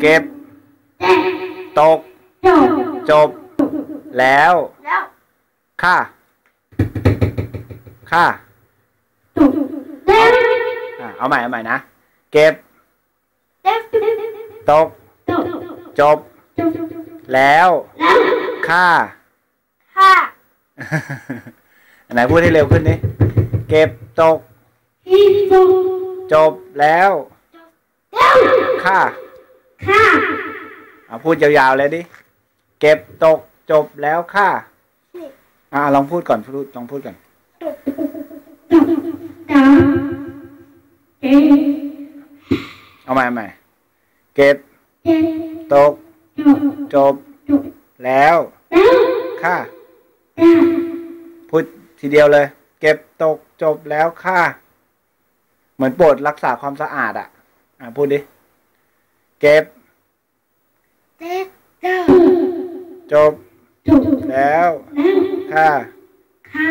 เก็บ ตก จบ แล้วแล้วค่า ค่าแล้วอะเอาใหม่ เอาใหม่นะ เก็บ ตก จบ แล้ว ค่า ค่ะอันไหนพูดให้เร็วขึ้นนี่เก็บ ตกที่จบจบแล้วแล้วค่าค่ะ เอาพูดยาวๆเลยดิ เก็บตกจบแล้วค่าอ่าลองพูดก่อนพูดลองพูดก่อนเอาใหม่เอาใหม่เก็บตกจบแล้วค่าดาพูดทีเดียวเลย เก็บตกจบแล้วค่าเหมือนโปรดรักษาความสะอาดอะ อ่าพูดดิ เก็บ จ็ดเก้าจบ จบแล้วแล้วค่าค่ะ